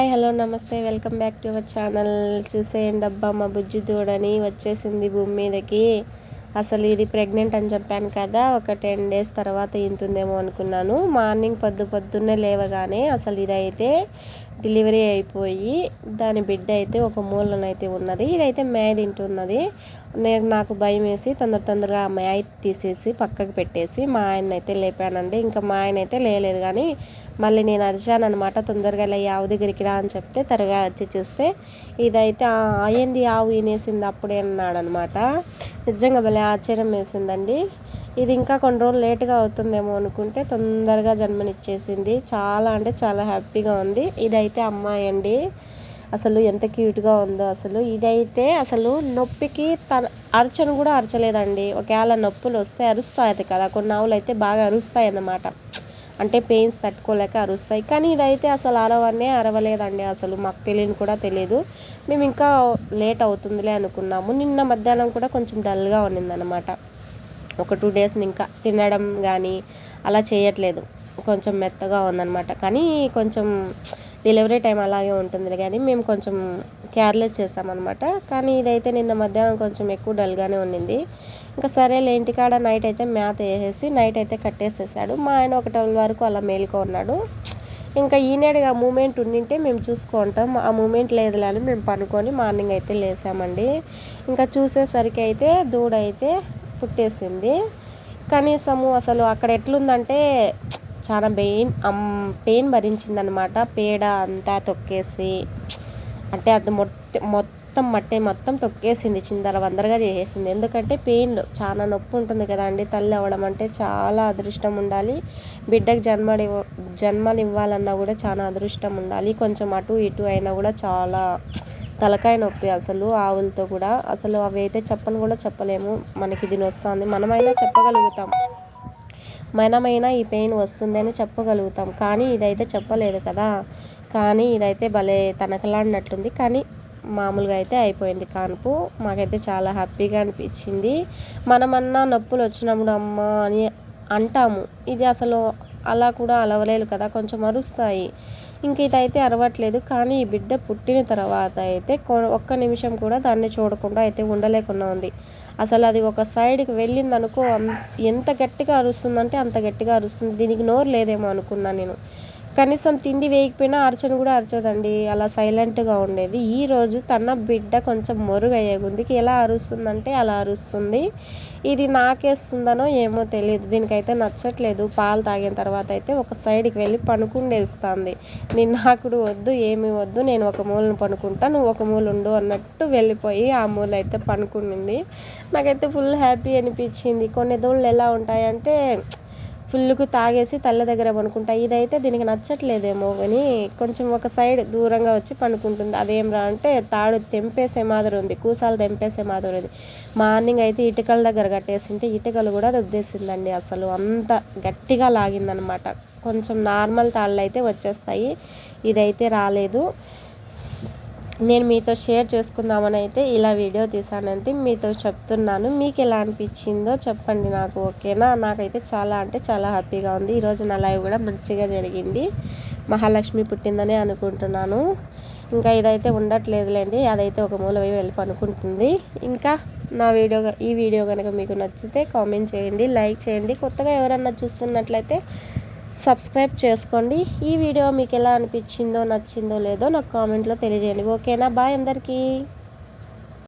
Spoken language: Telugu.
హాయ్ హలో నమస్తే welcome back to our channel. చూసేయండి అబ్బా మా బుజ్జి దూడని వచ్చేసింది భూమి మీదకి. అసలు ఇది ప్రెగ్నెంట్ అని చెప్పాను కదా ఒక టెన్ డేస్ తర్వాత ఇంతుందేమో అనుకున్నాను. మార్నింగ్ పొద్దు పొద్దున్నే లేవగానే అసలు ఇదైతే డెలివరీ అయిపోయి దాని బిడ్డ అయితే ఒక మూలనైతే ఉన్నది. ఇదైతే మేయ తింటున్నది. నేను నాకు భయం వేసి తొందర తొందరగా ఆ మేయ తీసేసి పక్కకు పెట్టేసి మా ఆయన అయితే లేపానండి. ఇంకా మా ఆయన అయితే లేలేదు కానీ మళ్ళీ నేను అరిచాను అనమాట తొందరగా లే ఆవు దగ్గరికి రా అని చెప్తే త్వరగా వచ్చి చూస్తే ఇదైతే అయింది ఆవు వినేసింది అప్పుడే అన్నాడు అనమాట నిజంగా భలే ఆశ్చర్యం వేసిందండి. ఇది ఇంకా కొన్ని రోజులు లేట్గా అవుతుందేమో అనుకుంటే తొందరగా జన్మనిచ్చేసింది. చాలా అంటే చాలా హ్యాపీగా ఉంది. ఇదైతే అమ్మాయి అండి. అసలు ఎంత క్యూట్గా ఉందో అసలు. ఇదైతే అసలు నొప్పికి తన అరచను కూడా అరచలేదండి. ఒకవేళ నొప్పులు వస్తే అరుస్తాయి కదా. కొన్ని ఆవులు అయితే బాగా అరుస్తాయి అన్నమాట అంటే పెయిన్స్ తట్టుకోలేక అరుస్తాయి. కానీ ఇదైతే అసలు అరవనే అరవలేదండి అసలు. మాకు తెలియని కూడా తెలియదు మేము ఇంకా లేట్ అవుతుందిలే అనుకున్నాము. నిన్న మధ్యాహ్నం కూడా కొంచెం డల్గా ఉన్నిందనమాట. ఒక టూ డేస్ ఇంకా తినడం కానీ అలా చేయట్లేదు. కొంచెం మెత్తగా ఉందన్నమాట కానీ కొంచెం డెలివరీ టైం అలాగే ఉంటుంది కానీ మేము కొంచెం కేర్లెస్ చేస్తామన్నమాట. కానీ ఇదైతే నిన్న మధ్యాహ్నం కొంచెం ఎక్కువ డల్గానే ఉండింది ఇంకా సరేలే ఇంటికాడ నైట్ అయితే మ్యాథ్ వేసేసి నైట్ అయితే కట్టేసేసాడు. మా ఆయన ఒక ట్వెల్వ్ వరకు అలా మేలుకో ఉన్నాడు. ఇంకా ఈనాడుగా మూమెంట్ ఉండింటే మేము చూసుకుంటాం. ఆ మూమెంట్ లేదులే అని మేము పనుకొని మార్నింగ్ అయితే లేసామండి. ఇంకా చూసేసరికి అయితే దూడ అయితే పుట్టేసింది. కనీసము అసలు అక్కడ ఎట్లుందంటే చాలా పెయిన్ పెయిన్ భరించిందనమాట. పేడ అంతా తొక్కేసి అంటే అది మొట్ట మొత్తం మట్టి మొత్తం తొక్కేసింది చిందర వందరగా చేసేసింది. ఎందుకంటే పెయిన్లు చాలా నొప్పి ఉంటుంది కదా అండి. తల్లి అవ్వడం అంటే చాలా అదృష్టం ఉండాలి. బిడ్డకు జన్మడి జన్మలు ఇవ్వాలన్నా కూడా చాలా అదృష్టం ఉండాలి. కొంచెం అటు ఇటు అయినా కూడా చాలా తలకాయ నొప్పి అసలు ఆవులతో కూడా. అసలు అవి అయితే చెప్పని కూడా చెప్పలేము. మనకి ఇది వస్తుంది. మనమైనా చెప్పగలుగుతాం. మనమైనా ఈ పెయిన్ వస్తుందని చెప్పగలుగుతాం. కానీ ఇదైతే చెప్పలేదు కదా. కానీ ఇదైతే భలే తనకలాడినట్లుంది. కానీ మామూలుగా అయితే అయిపోయింది కాన్పు. మాకైతే చాలా హ్యాపీగా అనిపించింది. మనమన్నా నొప్పులు వచ్చినప్పుడు అమ్మ అని అంటాము. ఇది అసలు అలా కూడా అలవలేదు కదా. కొంచెం అరుస్తాయి. ఇంక ఇదైతే అరవట్లేదు. కానీ ఈ బిడ్డ పుట్టిన తర్వాత అయితే ఒక్క నిమిషం కూడా దాన్ని చూడకుండా అయితే ఉండలేకుండా ఉంది. అసలు అది ఒక సైడ్కి వెళ్ళింది అనుకో ఎంత గట్టిగా అరుస్తుందంటే అంత గట్టిగా అరుస్తుంది. దీనికి నోరు లేదేమో అనుకున్నా నేను. కనీసం తిండి వేయకపోయినా అరచను కూడా అరచదండి. అలా సైలెంట్గా ఉండేది. ఈరోజు తన బిడ్డ కొంచెం మొరుగయ్యే గుందికి ఎలా అరుస్తుందంటే అలా అరుస్తుంది. ఇది నాకేస్తుందనో ఏమో తెలియదు దీనికైతే నచ్చట్లేదు. పాలు తాగిన తర్వాత అయితే ఒక సైడ్కి వెళ్ళి పనుకుండేస్తుంది నేను నాకుడు వద్దు ఏమి వద్దు నేను ఒక మూలను పనుకుంటా నువ్వు ఒక మూలు ఉండు అన్నట్టు వెళ్ళిపోయి ఆ మూల అయితే పనుకుండింది నాకైతే ఫుల్ హ్యాపీ అనిపించింది. కొన్ని దోళ్ళు ఎలా ఉంటాయంటే ఫుల్కు తాగేసి తల్ల దగ్గర పనుకుంటా. ఇదైతే దీనికి నచ్చట్లేదేమో కానీ కొంచెం ఒక సైడ్ దూరంగా వచ్చి పనుకుంటుంది. అదేం రా అంటే తాడు తెంపేసే మాదిరి ఉంది. కూసాలు తెంపేసే మాదిరి ఉంది. మార్నింగ్ అయితే ఇటుకల దగ్గర కట్టేసింటే ఇటుకలు కూడా దొబ్బేసిందండి అసలు. అంత గట్టిగా లాగిందనమాట. కొంచెం నార్మల్ తాళ్ళు అయితే వచ్చేస్తాయి. ఇదైతే రాలేదు. నేను మీతో షేర్ చేసుకుందామని అయితే ఇలా వీడియో తీసానంటే మీతో చెప్తున్నాను. మీకు ఎలా అనిపించిందో చెప్పండి నాకు ఓకేనా? నాకైతే చాలా అంటే చాలా హ్యాపీగా ఉంది. ఈరోజు నా లైవ్ కూడా మంచిగా జరిగింది. మహాలక్ష్మి పుట్టిందని అనుకుంటున్నాను. ఇంకా ఇదైతే ఉండట్లేదులేండి అదైతే ఒక మూల వెళ్ళి అనుకుంటుంది. ఇంకా నా వీడియో ఈ వీడియో కనుక మీకు నచ్చితే కామెంట్ చేయండి లైక్ చేయండి. కొత్తగా ఎవరన్నా చూస్తున్నట్లయితే సబ్స్క్రైబ్ చేసుకోండి. ఈ వీడియో మీకు ఎలా అనిపించిందో నచ్చిందో లేదో నాకు కామెంట్లో తెలియజేయండి. ఓకేనా? బాయ్ అందరికీ.